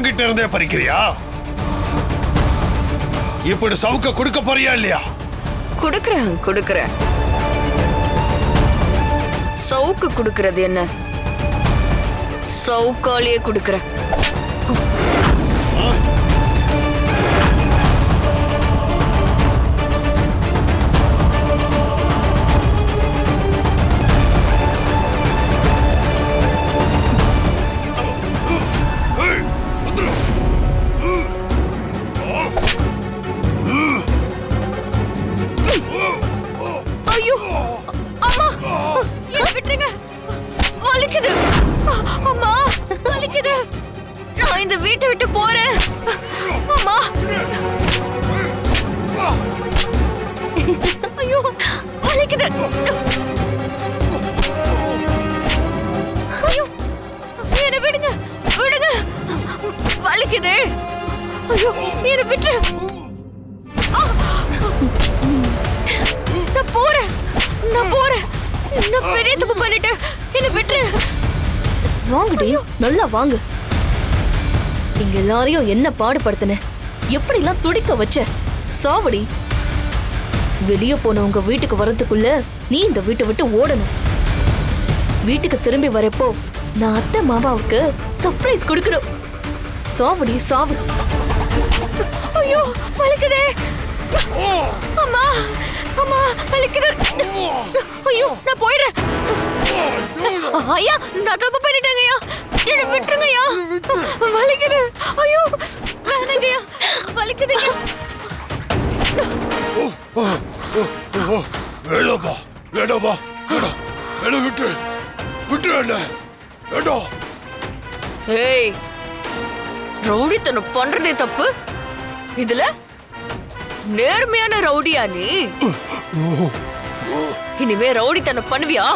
என்கிட்ட இருந்தே பறிக்கிறியா? இப்படி சவுக்க கொடுக்க போறியா இல்லையா? குடுக்கறேன் குடுக்கறேன். சவுக்கு குடுக்கறது என்ன? சவுக்காலேயே குடுக்கறேன். ஐயோ என்ன விடுங்க விடுங்க. வலிக்குது. ஐயோ என்ன விட்டு நான் போறேன் நான் போறேன். நான் பெரிய தப்பு பண்ணிட்டேன். என்ன விட்டுரு. வாங்கடி நல்லா வாங்க. இங்க எல்லாரையும் என்ன பாடுபடுத்தின? எப்படிலாம் துடிக்க வச்ச? சாவடி. வெளிய போன உங்க வீட்டுக்கு வரதுக்குள்ள நீ இந்த வீட்டை விட்டு ஓடணும் வீட்டுக்கு திரும்பி வரப்போ நான் அத்தை மாமாவுக்கு சர்ப்ரைஸ் கொடுக்கணும் சாவடி சாவு ஐயோ வலிக்குதே அம்மா அம்மா வலிக்குது ஐயோ நான் போயிடுறேன் ஐயா நான் தப்பு பண்ணிட்டேங்க ஐயா என்ன விட்டுருங்க ஐயா வலிக்குது ஐயோ வேணாங்க ஐயா வலிக்குதுங்க வேணாம்பா வேணாம்பா வேணாம் வேணாம் விட்டு. விட்டு வேண்டாம் வேண்டாம் ஏய் ரவுடித்தனம் பண்றதே தப்பு. இதுல நேர்மையான ரவுடியா நீ? இனிமே ரவுடித்தனம் பண்ணுவியா?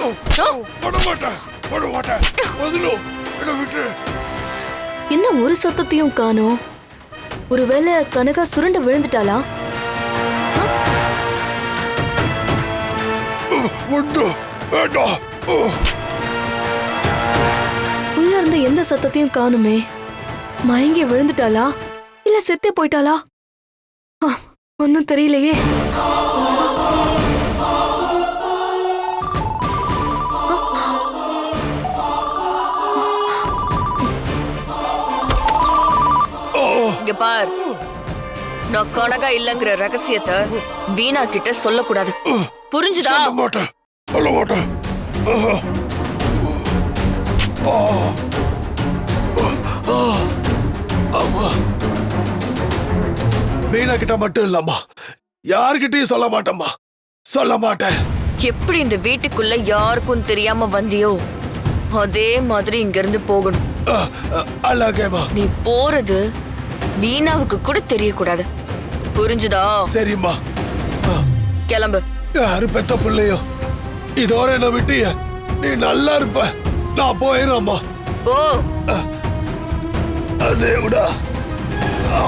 பண்ண மாட்டேன் பண்ண மாட்டேன் என்ன விட்டு. என்ன ஒரு சத்தத்தையும் காணோம். ஒருவேளை கனகா சுருண்டு விழுந்துட்டாளா? உள்ள இருந்த எந்த சத்தத்தையும் காணுமே. மயங்கி விழுந்துட்டாளா? இல்ல செத்தே போயிட்டாளா? ஒன்னும் தெரியலையே. இங்க பார். நான் கனகா இல்லங்கிற ரகசியத்தை வீணா கிட்ட சொல்லக்கூடாது. புரிஞ்சுதா? சொல்ல மாட்டேன். சொல்ல மாட்டேன். மீனா கிட்ட மட்டும் இல்லம்மா. யார்கிட்டயும் சொல்ல மாட்டேம்மா. சொல்ல மாட்டேன். எப்படி இந்த வீட்டுக்குள்ள யாருக்கும் தெரியாம வந்தியோ அதே மாதிரி இங்க இருந்து போகணும் அழகேம்மா நீ போறது வீணாவுக்கு கூட தெரியக்கூடாது. புரிஞ்சுதா? சரிம்மா. கிளம்பு. யாரு பெத்த பிள்ளையோ? இதோட என்ன விட்டிய. நீ நல்லா இருப்ப. நான் போயிடுறேம்மா ஓ அதே விடா. நல்ல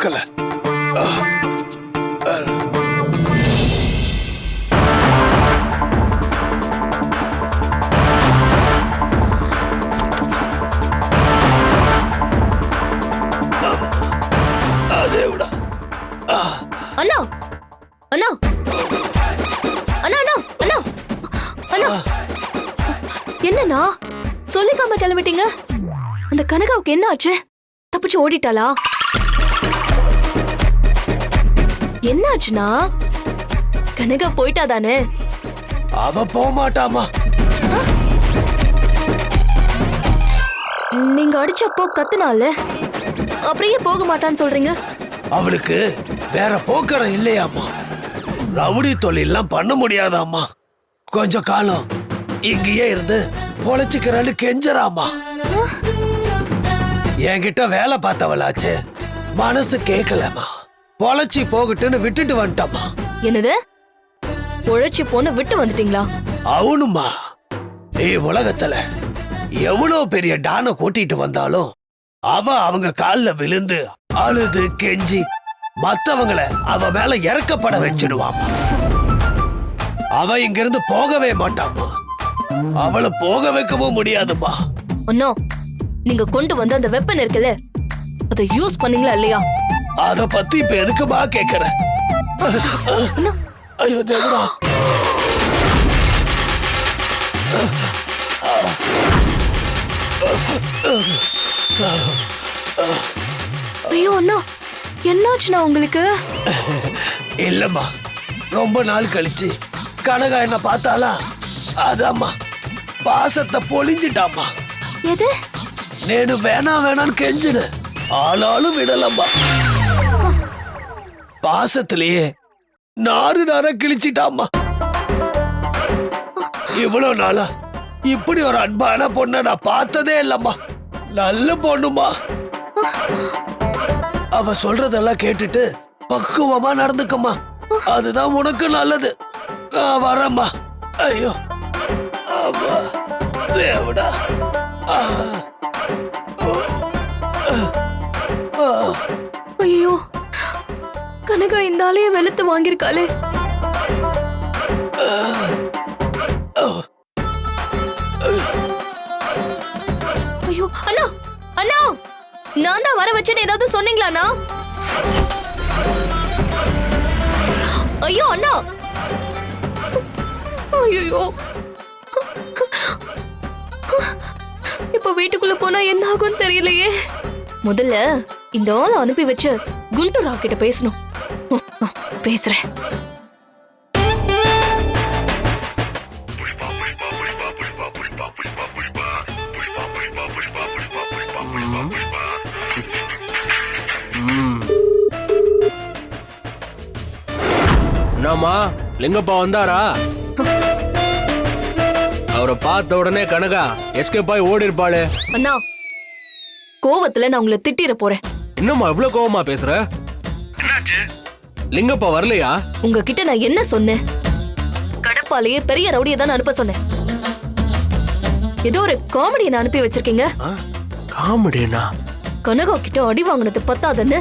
விடா. அண்ணா. அண்ணா. அண்ணா அண்ணா அண்ணா. அண்ணா. என்னண்ணா? சொல்லிக்காம கிளம்பிட்டீங்க? அந்த கனகாவுக்கு என்ன ஆச்சு? தப்பிச்சு ஓடிட்டாளா? என்ன ஆச்சுண்ணா கனகா போயிட்டா தானே அவ போக மாட்டாமா நீங்க அடிச்சப்போ கத்துனால? அப்படியே போக மாட்டான்னு சொல்றீங்க? அவளுக்கு வேற போக்கடம் இல்லையாம்மா. ரவுடி தொழிலாம் பண்ண முடியாதாம்மா. கொஞ்ச காலம் இங்கேயே இருந்து பொழைச்சுக்கிறான்னு கெஞ்சறாமா என்கிட்ட வேலை பார்த்தவளாச்சே. மனசு கேட்கலம்மா பொழைச்சி போகட்டுன்னு விட்டுட்டு வந்துட்டம்மா. என்னது? உழைச்சி போன விட்டு வந்துட்டீங்களா? அவனுமா ஏ உலகத்துல எவ்வளவு பெரிய டான கூட்டிட்டு வந்தாலும் அவ அவங்க கால்ல விழுந்து அழுது கெஞ்சி மத்தவங்கள அவ மேல இறக்கப்பட வச்சிடுவாமா அவ இங்கிருந்து போகவே மாட்டாமா அவளை போக வைக்கவும் முடியாதுமா அண்ணா நீங்க கொண்டு வந்த அந்த வெப்பன் இருக்குல்ல அதை யூஸ் பண்ணீங்களா இல்லையா? அத பத்தி இப்ப எதுக்குமா கேக்குற? ஐயோ தேவடா. ஐயோ அண்ணா. என்னாச்சுண்ணா உங்களுக்கு? இல்லம்மா. ரொம்ப நாள் கழிச்சு. கனகா என்ன பார்த்தாளா? அதாம்மா. பாசத்தை பொழிஞ்சிட்டாம்மா. எது? నేను வேணா வேணான்னு கெஞ்சின. ஆளாலும் விடலம்மா. பாசத்திலேயே நாறு நார கிழிச்சிட்டாமா இவ்வளவு நாளா இப்படி ஒரு அன்பான பொண்ண நான் பார்த்ததே இல்லம்மா. நல்ல பொண்ணுமா அவ சொல்றதெல்லாம் கேட்டுட்டு பக்குவமா நடந்துக்கம்மா. அதுதான் உனக்கு நல்லது. நான் வரேம்மா. ஐயோ. அம்மா தேவடா. ஐயோ. கனகா இந்த ஆளைய வெளுத்து வாங்கியிருக்காளே. ஐயோ அண்ணா அண்ணா! நான் தான் வர வச்சேன்னு ஏதாவது சொன்னீங்களாண்ணா ஐயோ அண்ணா! ஐயோ இப்ப வீட்டுக்குள்ள போனா என்ன ஆகும் தெரியலையே. முதல்ல இந்த ஆளை அனுப்பி வச்சு குண்டு ராக்கிட்ட பேசணும். பேசுறேன். என்னம்மா லிங்கப்பா வந்தாரா? அவரை பார்த்த உடனே கனகா எஸ்கேப் ஆகி ஓடி இருப்பாளே அண்ணா கோவத்துல நான் உங்களை திட்டிட போறேன். என்னம்மா இவ்வளவு கோவமா பேசுற? லிங்கப்பா வரலையா? உங்ககிட்ட நான் என்ன சொன்னேன்? கடப்பாலேயே பெரிய ரவுடியை தான் அனுப்ப சொன்னேன். ஏதோ ஒரு காமெடியை நான் அனுப்பி வச்சிருக்கீங்க. காமெடினா கனகா கிட்ட அடி வாங்கினது பத்தாதுன்னு.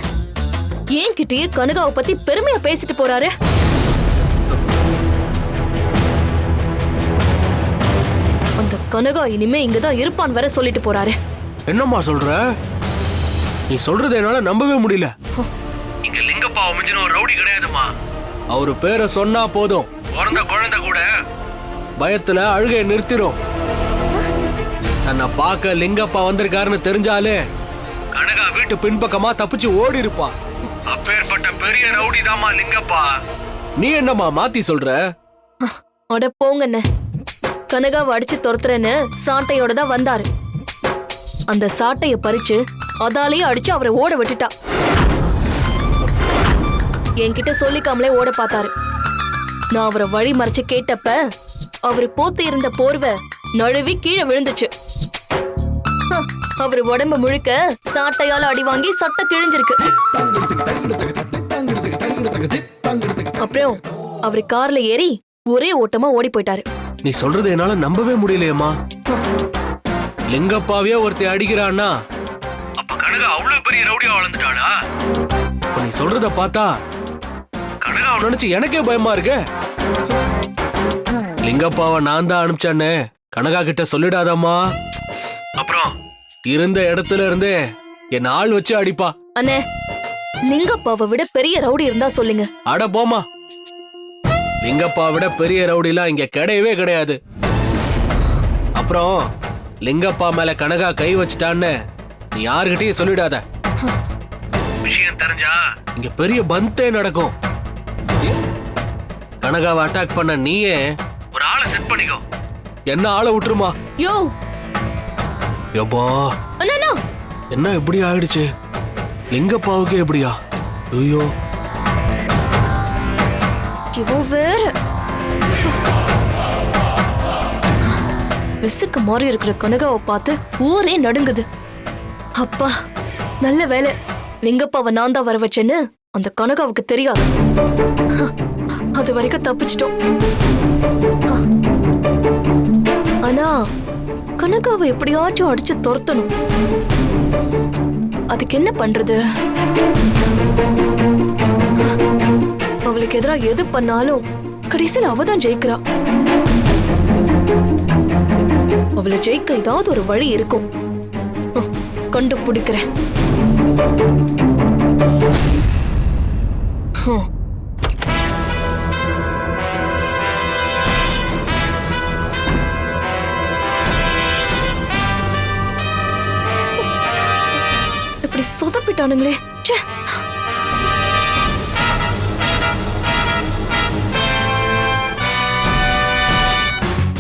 ஏன் கிட்டயே கனகாவை பத்தி பெருமையா பேசிட்டு போறாரு? அந்த கனகா இனிமே இங்கதான் இருப்பான் வர சொல்லிட்டு போறாரு. என்னம்மா சொல்ற? நீ சொல்றது என்னால நம்பவே முடியல. லிங்கப்பா அமைஞ்சின ஒரு ரவுடி கிடையாதுமா அவரு பேரை சொன்னா போதும். பிறந்த குழந்தை கூட. பயத்துல அழுகைய நிறுத்திரும். தன்னை பார்க்க லிங்கப்பா வந்திருக்காருன்னு தெரிஞ்சாலே கனகா வீட்டு பின்பக்கமா தப்பிச்சு ஓடி இருப்பா அப்பேற்பட்ட பெரிய ரவுடி தாமா லிங்கப்பா. நீ என்னம்மா மாத்தி சொல்ற? அட போங்கண்ணே. கனகாவை அடிச்சு துரத்துறேன்னு சாட்டையோட தான் வந்தாரு. அந்த சாட்டைய பறிச்சு அதாலேயே அடிச்சு அவரை ஓட விட்டுட்டா. என்கிட்ட சொல்லிக்காமலே ஓட பார்த்தாரு. நான் அவரை வழி மறைச்சு கேட்டப்ப அவரு போத்து இருந்த போர்வை நழுவி கீழே விழுந்துச்சு. அவரு உடம்பு முழுக்க சாட்டையால அடி வாங்கி சட்டை கிழிஞ்சிருக்கு. அப்புறம் அவரு கார்ல ஏறி ஒரே ஓட்டமா ஓடி போயிட்டாரு. நீ சொல்றது என்னால நம்பவே முடியலையேம்மா. லிங்கப்பாவே ஒருத்தி அடிக்கிறான்னா? அப்ப கனகா அவ்வளவு பெரிய ரவுடியா வளர்ந்துட்டாளா? இப்ப நீ சொல்றத பார்த்தா நினைச்சு எனக்கே பயமா இருக்கு? லிங்கப்பாவை நான் தான் அனுப்பிச்சானே. கனகா கிட்ட சொல்லிடாதம்மா. அப்புறம்? இருந்த இடத்துல இருந்தே என் ஆள் வச்சு அடிப்பா. அண்ணே லிங்கப்பாவை விட பெரிய ரவுடி இருந்தா சொல்லுங்க. அட போமா லிங்கப்பா விட பெரிய ரவுடிலாம் இங்க கிடையவே கிடையாது. அப்புறம் லிங்கப்பா மேல கனகா கை வச்சிட்டான்னு நீ யாருகிட்டயும் சொல்லிடாத. விஷயம் தெரிஞ்சா? இங்க பெரிய பந்தே நடக்கும். கனகாவை அட்டாக் பண்ண நீயே. ஒரு ஆளை செட் பண்ணிக்கோ. என்ன ஆளை விட்டுருமா? யோ. எப்பா அண்ணா என்ன இப்படி ஆயிடுச்சு? லிங்கப்பாவுக்கு எப்படியா ஐயோ. இவன் வேற. விசுக்கு மாறி இருக்கிற கனகாவை பார்த்து ஊரே நடுங்குது. அப்பா நல்ல வேலை லிங்கப்பாவை நான் தான் வர வச்சேன்னு அந்த கனகாவுக்கு தெரியாது. அது வரைக்கும் தப்பிச்சிட்டோம். ஆனா கனகாவை எப்படியாச்சும் அடிச்சு துரத்தணும். அதுக்கு என்ன பண்றது? அவளுக்கு எதிராக எது பண்ணாலும் கடைசியில் அவ தான் ஜெயிக்கிறா. அவளை ஜெயிக்க ஏதாவது ஒரு வழி இருக்கும். கண்டுபிடிக்கிறேன். Huh. சொதப்பிட்டானுங்களே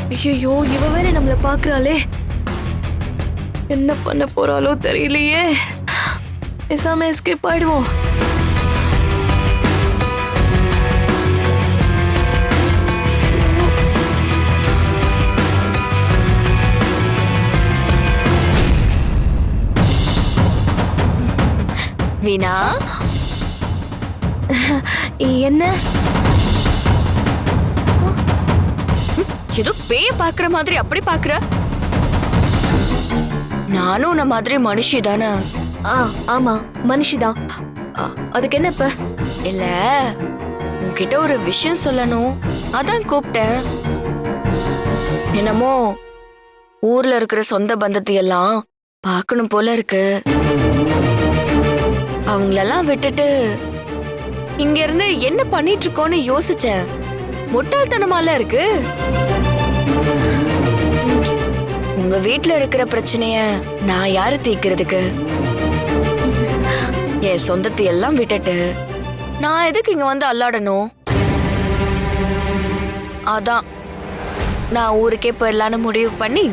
ஐயோ இவ வேற நம்மள பாக்குறாளே. என்ன பண்ண போறாளோ தெரியலையே. பேசாம எஸ்கேப் ஆயிடுவோம். வீணா என்ன? ஏதோ பேய பாக்குற மாதிரி அப்படி பாக்குற? நானும் உன்ன மாதிரி மனுஷி தானே. ஆ ஆமா மனுஷிதான் அதுக்கு என்ன இப்ப? இல்ல உன்கிட்ட ஒரு விஷயம் சொல்லணும். அதான் கூப்பிட்டேன். என்னமோ ஊர்ல இருக்கிற சொந்த பந்தத்தை எல்லாம் பார்க்கணும் போல இருக்கு. அவங்களெல்லாம் விட்டுட்டு இங்க இருந்து என்ன பண்ணிட்டு இருக்கோன்னு யோசிச்சேன் முட்டாள்தனமால இருக்கு? உங்க வீட்ல இருக்கிற பிரச்சனைய நான் யாரு தீர்க்கிறதுக்கு? என் சொந்தத்தை எல்லாம் விட்டுட்டு நான் எதுக்கு இங்க வந்து அல்லாடணும்? அதான் நான் ஊருக்கே போயிடலான்னு முடிவு பண்ணி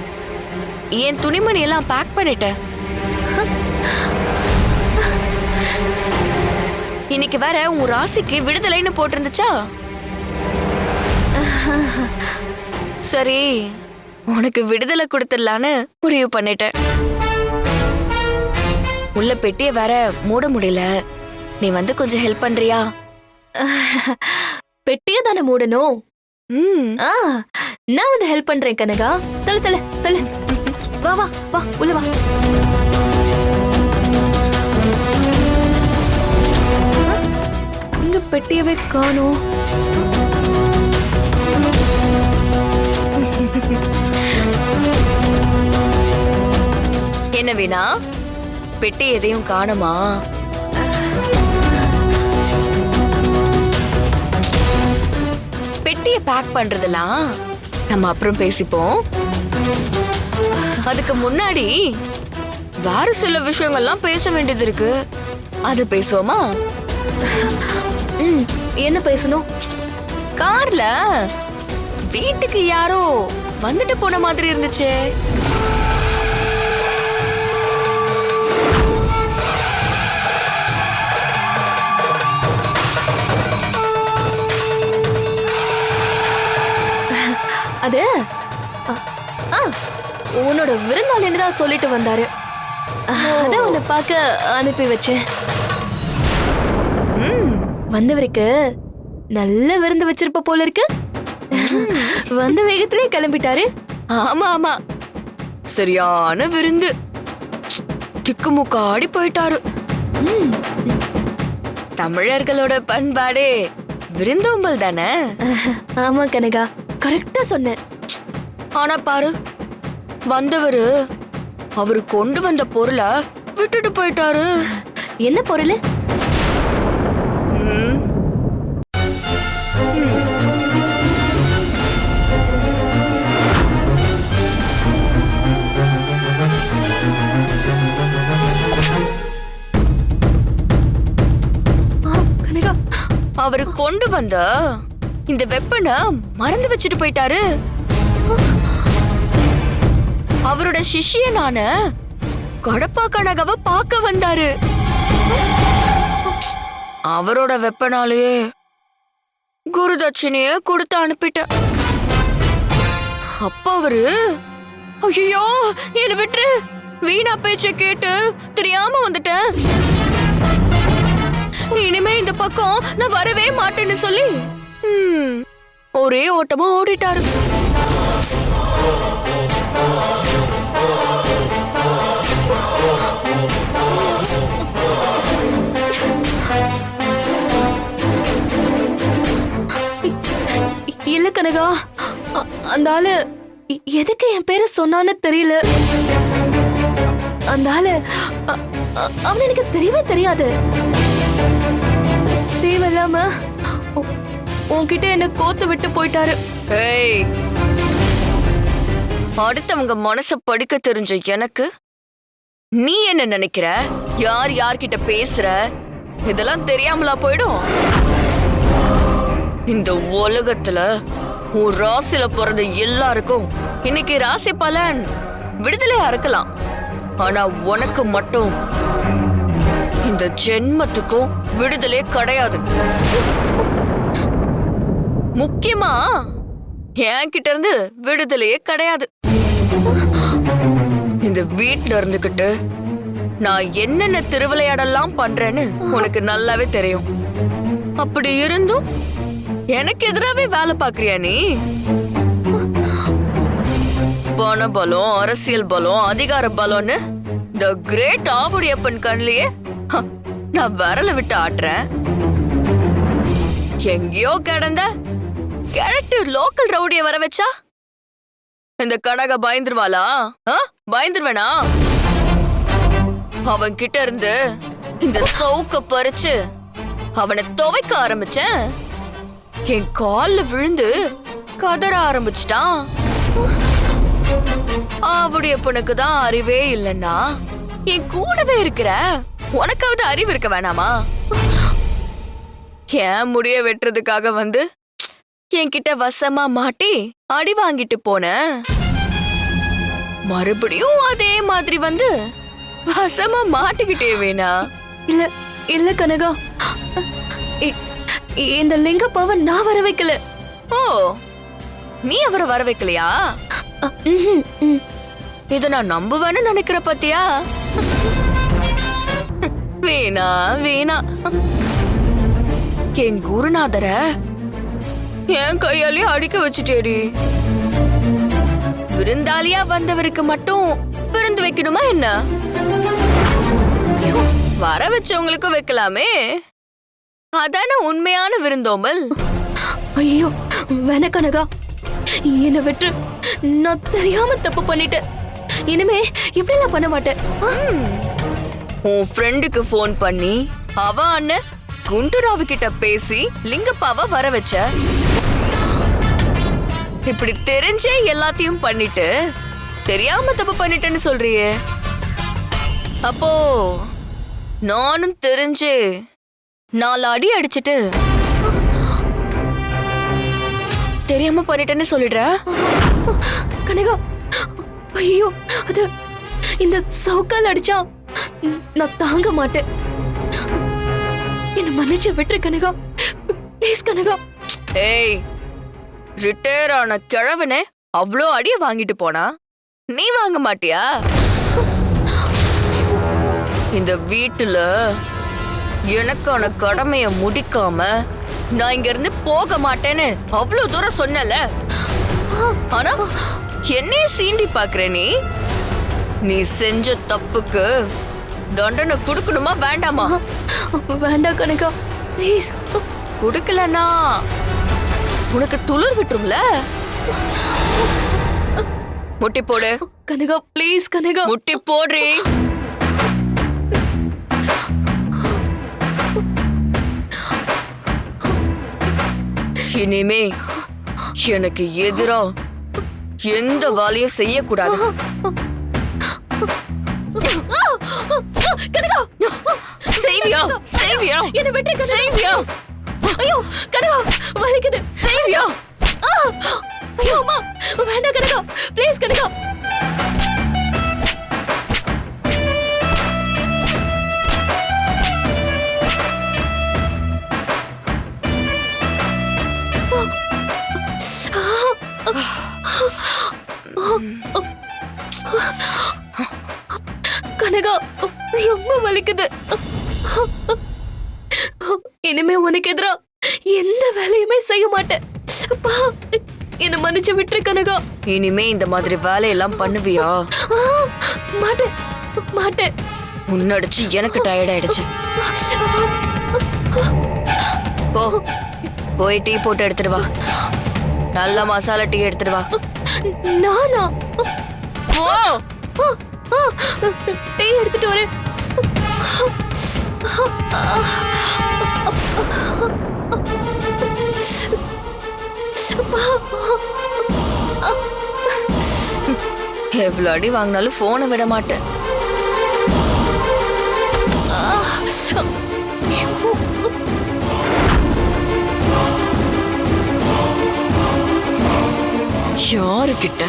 என் துணிமணி எல்லாம் பேக் பண்ணிட்டேன். இன்னைக்கு வேற உன் ராசிக்கு விடுதலைன்னு போட்டிருந்துச்சா? சரி உனக்கு விடுதலை கொடுத்துடலான்னு முடிவு பண்ணிட்டேன். உள்ள பெட்டிய வேற மூட முடியல. நீ வந்து கொஞ்சம் ஹெல்ப் பண்றியா? பெட்டிய தானே மூடணும்? ம். ஆ நான் வந்து ஹெல்ப் பண்றேன் கனகா. தல தல தல வா வா வா உள்ள வா. இங்க பெட்டியவே காணோம். என்ன வேணா? பெட்டி எதையும் காணுமா? பெட்டியை பேக் பண்றதெல்லாம் நம்ம அப்புறம் பேசிப்போம். அதுக்கு முன்னாடி வேற சில விஷயங்கள்லாம் பேச வேண்டியது இருக்கு. அது பேசுவோமா? ம் என்ன பேசணும்? கார்ல வீட்டுக்கு யாரோ வந்துட்டு போன மாதிரி இருந்துச்சே. அது உன்னோட விருந்தாளின்னு தான் சொல்லிட்டு வந்தாரு. அதான் உன்னை பார்க்க அனுப்பி வச்சேன். வந்தவருக்கு நல்ல விருந்து வச்சிருப்ப போல இருக்கு. வந்த வேகத்திலே கிளம்பிட்டாரு. ஆமா ஆமா. சரியான விருந்து. திக்குமுக்காடி போயிட்டாரு. தமிழர்களோட பண்பாடே விருந்தோம்பல் தானே? ஆமா கனகா. கரெக்டா சொன்னேன் ஆனா பாரு வந்தவரு அவரு கொண்டு வந்த பொருளை விட்டுட்டு போயிட்டாரு. என்ன பொருள்? அவர் கொண்டு வந்த இந்த வெப்பனை மறந்து வச்சுட்டு போயிட்டாரு. அவரோட சிஷியனான கடப்பா கனகவ பார்க்க வந்தாரு. அவரோட வெப்பனாலேயே குருதட்சணைய கொடுத்து அனுப்பிட்டேன் அப்ப அவரு ஐயோ என்ன விட்டுரு. வீணா பேச்ச கேட்டு தெரியாம வந்துட்டேன். இனிமே இந்த பக்கம் நான் வரவே மாட்டேன்னு சொல்லி. ஒரே ஓட்டமா ஓடிட்டாரு. இல்ல கனகா அந்த ஆளு எதுக்கு என் பேரை சொன்னான்னு தெரியல. அந்த ஆளு அவன் எனக்கு தெரியவே தெரியாது. தேவையில்லாம உன்கிட்ட என்ன கோத்து விட்டு போயிட்டாரு. ஏய். அடுத்தவங்க மனச படிக்க தெரிஞ்ச எனக்கு நீ என்ன நினைக்கிற? யார் யார்கிட்ட பேசுற? இதெல்லாம் தெரியாமலா போயிடும்? இந்த உலகத்துல உன் ராசில பிறந்த எல்லாருக்கும் இன்னைக்கு ராசி பலன் விடுதலையா இருக்கலாம். ஆனா உனக்கு மட்டும் இந்த ஜென்மத்துக்கும் விடுதலே கிடையாது. முக்கியமா என்கிட்ட இருந்து விடுதலையே கிடையாது. இந்த வீட்ல இருந்துகிட்டு நான் என்னென்ன திருவிளையாடெல்லாம் பண்றேன்னு உனக்கு நல்லாவே தெரியும். அப்படி இருந்தும் எனக்கு எதிராவே வேலை பாக்குறியா நீ? பண பலம் அரசியல் பலம் அதிகார பலம்னு த கிரேட் ஆவுடையப்பன் கண்ணிலேயே ஹ, நான் விரல விட்டு ஆட்டுறேன். எங்கேயோ கிடந்த கேரட்டு லோக்கல் ரவுடிய வர வச்சா? இந்த கனக பயந்துருவாளா? ஆ? பயந்துருவேனா? அவன் கிட்ட இருந்து இந்த சவுக்க பறிச்சு அவனை துவைக்க ஆரம்பிச்சேன். என் கால்ல விழுந்து கதற ஆரம்பிச்சிட்டான். அவருடைய பொண்ணுக்கு தான் அறிவே இல்லைன்னா என் கூடவே இருக்கிற உனக்காவது அறிவு இருக்க வேணாமா? ஏன் முடிய வெட்டுறதுக்காக வந்து என்கிட்ட வசமா மாட்டி அடி வாங்கிட்டு போன. மறுபடியும் அதே மாதிரி வந்து வசமா மாட்டிக்கிட்டே வேணா. இல்ல இல்ல கனகா. இந்த லிங்கப்பாவை நான் வர வைக்கல. ஓ நீ அவரை வர வைக்கலையா. இத நான் நம்புவேன்னு நினைக்கிற பத்தியா? வீணா வீணா. என் குருநாதர என் கையாலேயே அடிக்க வச்சுட்டேடி. விருந்தாளியா வந்தவருக்கு மட்டும் விருந்து வைக்கணுமா என்ன? வர வச்சவங்களுக்கும் வைக்கலாமே. அதானே உண்மையான விருந்தோம்பல்? ஐயோ வேணா கனகா. என்னை விட்டு நான் தெரியாம தப்பு பண்ணிட்டேன். இனிமே இப்படிலாம் பண்ண மாட்டேன். உன் ஃப்ரெண்டுக்கு ஃபோன் பண்ணி அவ அண்ணன் குண்டுராவு கிட்ட பேசி லிங்கப்பாவை வர வச்ச. இப்படி தெரிஞ்சே எல்லாத்தையும் பண்ணிட்டு தெரியாம தப்பு பண்ணிட்டேன்னு சொல்றியே. அப்போ நானும் தெரிஞ்சு நாலு அடி அடிச்சிட்டு தெரியாம பண்ணிட்டேன்னு சொல்லிடுற? கனகா ஐயோ அது இந்த சவுக்கால் அடிச்சான் நான் தாங்க மாட்டேன். என்ன மன்னிச்சு விட்டுரு கனகா. ப்ளீஸ் கனகா. ஏய் ரிட்டையர் ஆன கிழவனே அவ்வளோ அடிய வாங்கிட்டு போனா? நீ வாங்க மாட்டியா? இந்த வீட்டுல எனக்கான கடமைய முடிக்காம நான் இங்க இருந்து போக மாட்டேன்னு அவ்வளவு தூரம் சொன்னல. ஆனா என்னைய சீண்டி பாக்குற நீ? நீ செஞ்ச தப்புக்கு தண்டனை கொடுக்கணுமா வேண்டாமா? வேண்டாம் கனகா ப்ளீஸ் கொடுக்கலனா? உனக்கு துளிர் விட்டுரும்ல? முட்டி போடு. கனகா ப்ளீஸ் கனகா. முட்டி போடுறி இனிமே எனக்கு எதிரா எந்த வேலையும் செய்யக்கூடாது. செய்வியா செய்வியா என்ன விட்டு செய்வியா ஐயோ கனகா வலிக்குது செய்வியா ஆ! ஐயோ அம்மா வேண்டாம் கனகா ப்ளீஸ் கனகா வலிக்குது. இனிமே உனக்கு எதிரா எந்த வேலையுமே செய்ய மாட்டேன். என்னை மன்னிச்சு விட்டுரு கனகா. இனிமே இந்த மாதிரி வேலையெல்லாம் பண்ணுவியா? மாட்டேன் மாட்டேன். முன்னடிச்சு எனக்கு டயர்ட் ஆயிடுச்சு. போ போய் டீ போட்டு எடுத்துட்டு வா. நல்ல மசாலா டீ எடுத்துட்டு வா. நானா? போ! டீ எடுத்துட்டு வரேன். எவ்வளோ அடி வாங்கினாலும் ஃபோனை விட மாட்டேன் யாருக்கிட்ட?